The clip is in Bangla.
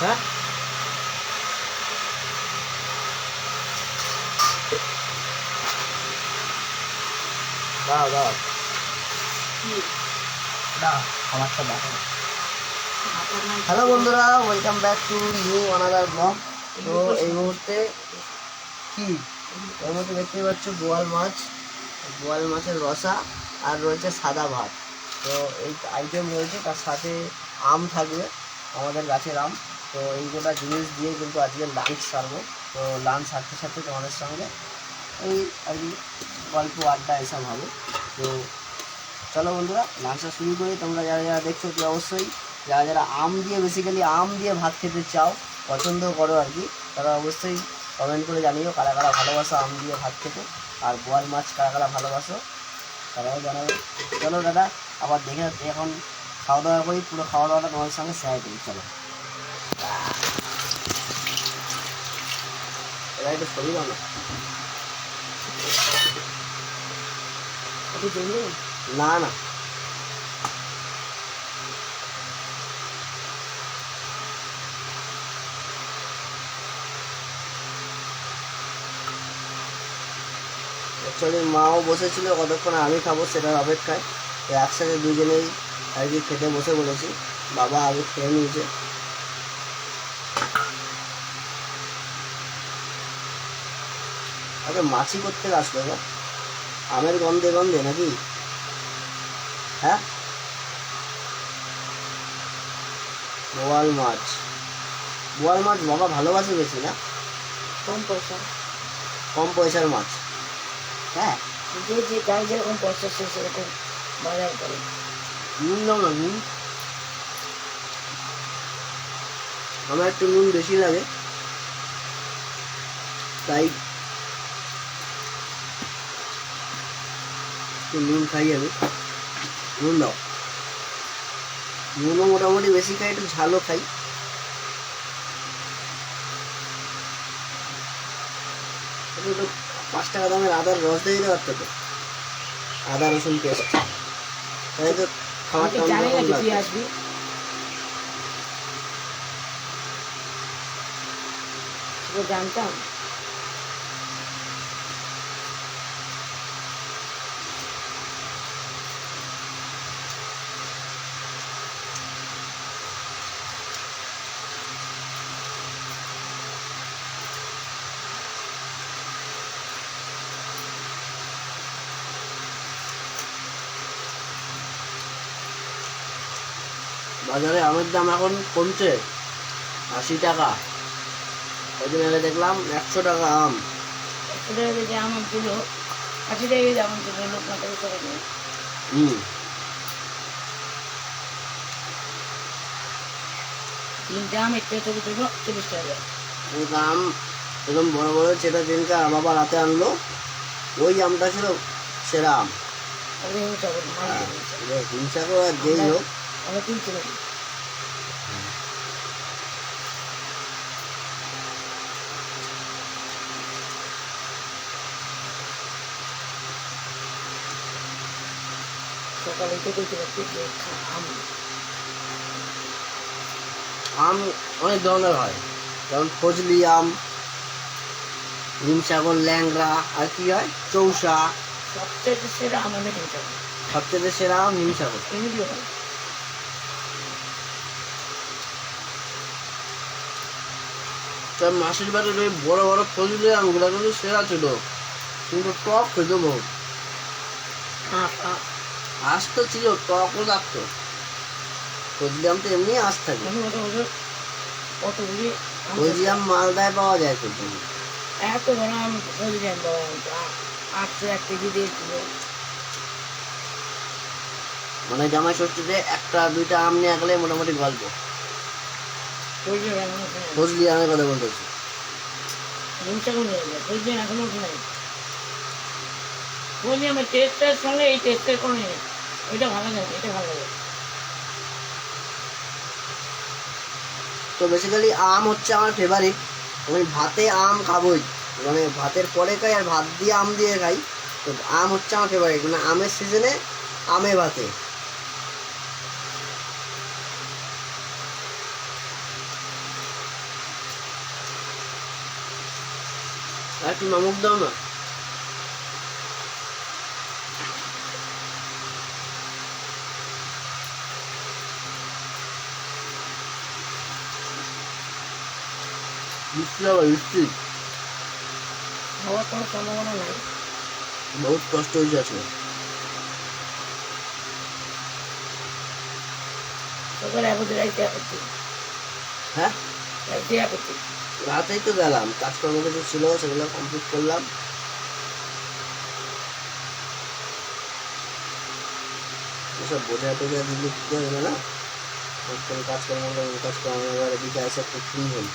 হ্যাঁ হ্যালো বন্ধুরা welcome back to new another blog তো এই মুহূর্তে কি? এর মধ্যে দেখতে পাচ্ছ বোয়াল মাছ, বোয়াল মাছের রসা, আর রয়েছে সাদা ভাত। তো এই আইটেম রয়েছে, তার সাথে আম থাকবে, আমাদের গাছের আম। তো এই গোটা জিনিস দিয়ে কিন্তু আজকে লাঞ্চ সারবো। তো লাঞ্চ সারতে সারতে তোমাদের সঙ্গে এই আর কি গল্প, আড্ডা এসব হবে। তো চলো বন্ধুরা লাঞ্চটা শুরু করি। তোমরা যারা যারা দেখছ কি অবশ্যই যারা যারা আম দিয়ে বেসিক্যালি আম দিয়ে ভাত খেতে চাও, পছন্দ করো আর কি, তারা অবশ্যই কমেন্ট করে জানিও কারা কারা ভালোবাসো আম দিয়ে ভাত খেতে। আর বোয়াল মাছ কারা কারা ভালোবাসো, তারাও জানাবে। চলো দাদা, আবার দেখে, এখন খাওয়া দাওয়া করি, পুরো খাওয়া দাওয়াটা তোমাদের সঙ্গে শেয়ার করি, চলো। একটু শরীর না না না। অ্যাকচুয়ালি মাও বসেছিল কতক্ষণ আমি খাব সেটার অপেক্ষায়। একসাথে দুজনেই আর কি খেতে বসে বলেছি বাবা আগে খেয়ে নিয়েছে। আগে মাছি করতে আসলো গো। আমের গন্ধে গন্ধে নাকি? হ্যাঁ? বোয়াল মাছ। বোয়াল মাছ বাবা ভালোবাসে বেশি না? কম পয়সা। কম পয়সার মাছ। হ্যাঁ? যে যে যেরকম পয়সা সে সেরকম বাজার করে। নুন দাও না নুন। আমার একটু নুন বেশি লাগে। তাই একটু নুন খাই আমি। নুন দাও। নুনও মোটামুটি বেশি খাই একটু ঝালও খাই। একটু পাঁচ টাকা দামের আদার রস দিয়ে দিতে পারতো তো। আদা রসুন পেস্ট তাই তো অন্যরকম লাগবে। তোকে জানতাম? বাজারে আমের দাম এখন কমছে আশি টাকা। ওই দিন আগে দেখলাম? একশো টাকা আম। একশো টাকা কেজি আমার দিল আশি টাকা কেজি আমার দিল লোক না করে করে। হুম। তিনটে আম একটা তুলবো চল্লিশ টাকা ওই আম এরকম বড় বড় বাবা রাতে আনলো ওই আমটা ছিল সেরা আম। হিংসা করি হ্যাঁ, যেই হোক। আমরা কিনছি নাকি সকালে থেকে যে আম। আম অনেক ধরনের হয়। যেমন ফজলি আম হিমসাগর ল্যাংড়া আর কি হয়? চৌসা। সবচেয়ে সেরা আমাদের হিংসা সবচেয়ে সেরা আম হিমসাগর। এমনিও হয়। তার মাসির বাড়ির ওই বড় বড় ফজলি আমগুলো কিন্তু সেরা ছিল কিন্তু টক খেতে বহু আপ আপ আঁশ তো ছিল টকও লাগতো। ফজলি আম তো এমনি আঁশ থাকে। আমি আম ফজলি আম মালদায় পাওয়া যায় কিন্তু। এত বড় আম যান বাবা আটশো এক কেজি দিয়েছিল মানে জামাই ষষ্ঠীতে একটা দুইটা আম নিয়ে গেলে মোটামুটি গল্প। ফজলি কথা বলতেছি হিংসা করে নিয়ে যায় বলছেন এখনও নাই বলছি আমার টেস্টের সঙ্গে এই টেস্টের কোনো নেই ওইটা ভালো লাগে এটা ভালো লাগে। তো বেসিক্যালি আম হচ্ছে আমার ফেভারিট আমি ভাতে আম খাবোই। মানে ভাতের পরে খাই আর ভাত দিয়ে আম দিয়ে খাই। তো আম হচ্ছে আমার ফেভারিট মানে আমের সিজনে আমে ভাতে। একটু নমক দাও না। মিষ্টি হবে মিষ্টি। হওয়ার কোনো সম্ভাবনা নাই বহুত কষ্ট হয়েছে আজকে। সকালে এখন রাইতে করছি হ্যাঁ? রাইতে করছি রাতেই তো গেলাম, কাজকর্ম কিছু ছিল, সেগুলো কমপ্লিট করলাম। এসব বোঝা টোঝা দিলে কি হবে না। কাজকর্ম কাজকর্ম এবার এদিকে আসে একটু ফ্রি হল?